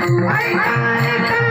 आहे